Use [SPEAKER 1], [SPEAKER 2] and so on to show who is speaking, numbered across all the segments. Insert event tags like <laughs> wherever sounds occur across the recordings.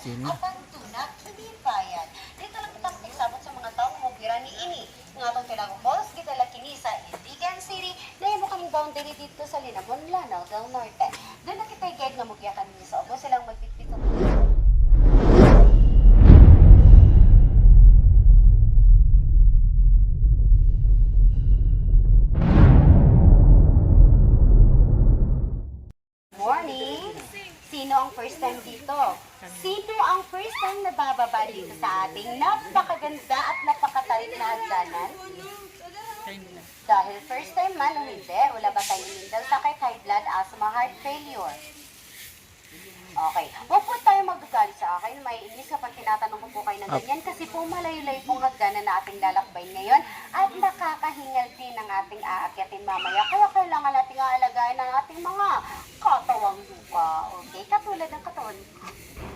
[SPEAKER 1] Sino?
[SPEAKER 2] Kapag tunat, bayad. Dito lang kita makiksabot sa mga taong mubira ni ini. Nga itong Tilago Falls, kita lang kini sa Iligan City, na mo kaming boundary dito sa Linamon, Lanao del Norte. Doon na kita guide nga mugyakan niyo sa obo silang magpitpit Sino ang first time dito? Sino ang first time na bababa dito sa ating napakaganda at napakatarik na hagdanan? Dahil first time man o hindi, wala ba tayong mindal sakit, high blood, asthma, heart failure? Okay. Huwag po tayo magagalit sa akin. May inis kapag tinatanong ko po kayo ng ganyan kasi po malayo-layo pong hagdanan na ating lalakbay ngayon at nakakahingal din ang ating aakyatin mamaya. Kaya kailangan nating aalagaan ang ating mga katawang lupa. Okay? Katulad ng katawan ko.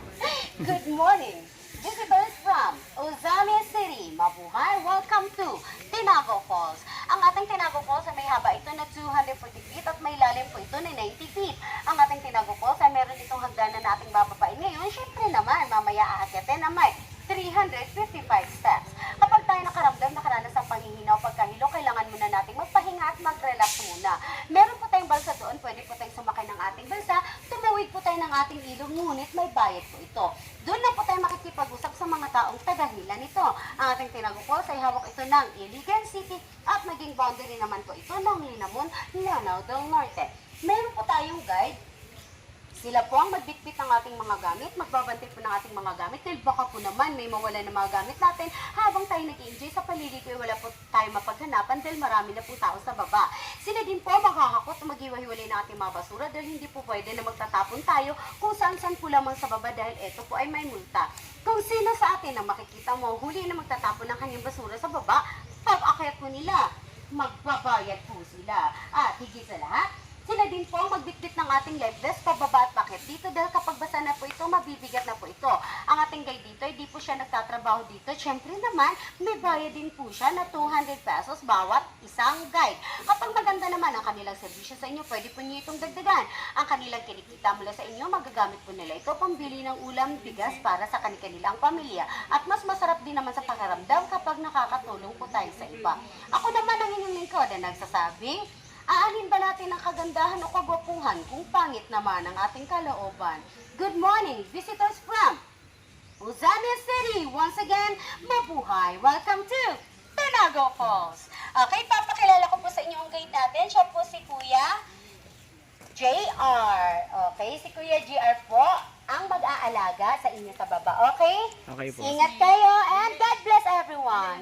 [SPEAKER 2] <laughs> Good morning! Visitors from Ozami City, Mabuhay, welcome to Tinago Falls. Ang ating Tinago Falls ay may haba ito na 240 feet at may lalim po ito na 90 feet. Ang ating Tinago Falls ay meron itong hagdanan na ating bababain ngayon. Siyempre naman, mamaya aakyatin na may muna. Meron po tayong balsa doon, pwede po tayong sumakay ng ating balsa, tumawid po tayo ng ating ilog, ngunit may bayad po ito. Doon lang po tayo makikipag-usap sa mga taong tagahila nito. Ang ating tinagupos ay hawak ito ng Iligan City at maging boundary naman po ito ng Linamon, Lanao del Norte. Meron po tayong guide sila po ang magbitbit ng ating mga gamit, magbabantay po ng ating mga gamit dahil baka po naman may mawala ng mga gamit natin habang tayo nag-enjoy sa paligid ko wala po tayo mapaghanapan dahil marami na po tao sa baba. Sila din po makakakot maghiwa-hiwalay ng ating mga basura dahil hindi po pwede na magtatapon tayo kung saan-saan po lamang sa baba dahil ito po ay may multa. Kung sino sa atin ang makikita mo huli na magtatapon ng kanyang basura sa baba, pag akyat po nila, magbabayad po sila. At higit sa lahat, sila din po ang magbitbit ng ating live vest pababa at bakit dito dahil kapag basa na po ito, mabibigat na po ito. Ang ating guide dito, hindi po siya nagtatrabaho dito. Siyempre naman, may bayad din po siya na 200 pesos bawat isang guide. Kapag maganda naman ang kanilang serbisyo sa inyo, pwede po niyo itong dagdagan. Ang kanilang kinikita mula sa inyo, magagamit po nila ito pambili ng ulam, bigas para sa kanilang pamilya. At mas masarap din naman sa pakiramdam kapag nakakatulong po tayo sa iba. Ako naman ang inyong lingkod na nagsasabing, Aalin ba natin ang kagandahan o kagwapuhan kung pangit naman ang ating kalooban? Good morning, visitors from Uzania City. Once again, mabuhay. Welcome to Tanago Falls. Okay, papakilala ko po sa inyo ang guide natin. Siya po si Kuya JR. Okay, si Kuya JR po ang mag-aalaga sa inyo sa baba. Okay?
[SPEAKER 1] Okay po.
[SPEAKER 2] Ingat kayo and God bless everyone.